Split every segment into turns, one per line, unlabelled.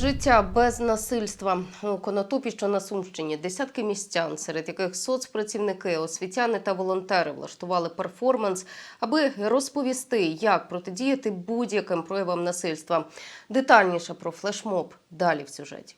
Життя без насильства у Конотопі, що на Сумщині, десятки містян, серед яких соцпрацівники, освітяни та волонтери влаштували перформанс, аби розповісти, як протидіяти будь-яким проявам насильства. Детальніше про флешмоб далі в сюжеті.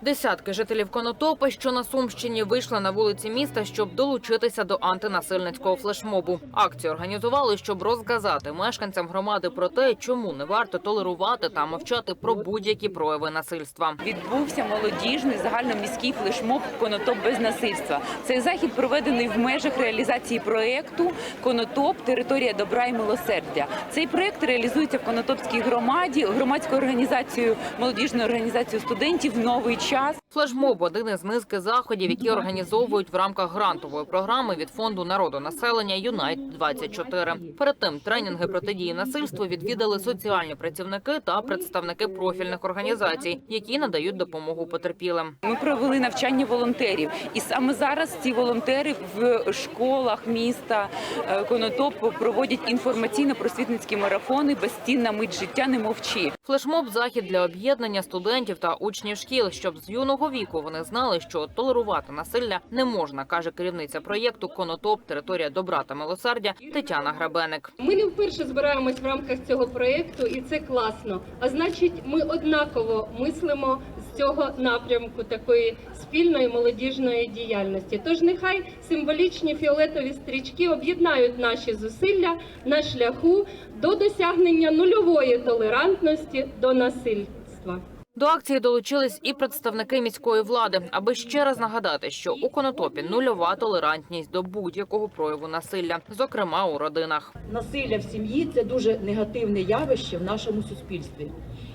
Десятки жителів Конотопа, що на Сумщині, вийшли на вулиці міста, щоб долучитися до антинасильницького флешмобу. Акцію організували, щоб розказати мешканцям громади про те, чому не варто толерувати та мовчати про будь-які прояви насильства.
відбувся молодіжний загальноміський флешмоб Конотоп без насильства. Цей захід проведений в межах реалізації проєкту Конотоп територія добра і милосердя. Цей проєкт реалізується в Конотопській громаді, громадською організацією, молодіжною організацією студентів Новий час.
Флешмоб один із низки заходів, які організовують в рамках грантової програми від фонду народу населення Юнайт 24 Перед тим тренінги протидії насильству відвідали соціальні працівники та представники профільних організацій, які надають допомогу потерпілим.
Ми провели навчання волонтерів, і саме зараз ці волонтери в школах міста е, Конотоп проводять інформаційно-просвітницькі марафони «Безцінна мить життя не мовчи.
Флешмоб захід для об'єднання студентів та учнів шкіл, щоб з юного віку вони знали, що толерувати насилля не можна, каже керівниця проєкту Конотоп територія добра та милосердя Тетяна Грабеник.
Ми не вперше збираємось в рамках цього проєкту, і це класно. А значить, ми однаково мислимо з цього напрямку такої спільної молодіжної діяльності. Тож нехай символічні фіолетові стрічки об'єднають наші зусилля на шляху до досягнення нульової толерантності до насильства.
До акції долучились і представники міської влади, аби ще раз нагадати, що у Конотопі нульова толерантність до будь-якого прояву насилля, зокрема у родинах.
насилля в сім'ї це дуже негативне явище в нашому суспільстві.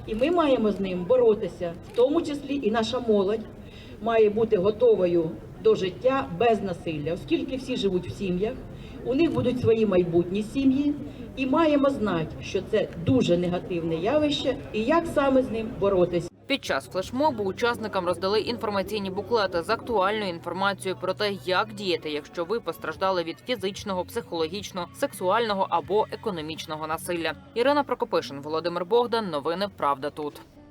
І ми маємо з ним боротися, в тому числі і наша молодь має бути готовою до життя без насилля, оскільки всі живуть в сім'ях, у них будуть свої майбутні сім'ї, і маємо знати, що це дуже негативне явище, і як саме з ним боротися.
Під час флешмобу учасникам роздали інформаційні буклети з актуальною інформацією про те, як діяти, якщо ви постраждали від фізичного, психологічного, сексуального або економічного насилля. Ірина Прокопишин, Володимир Богдан. Новини Правда тут.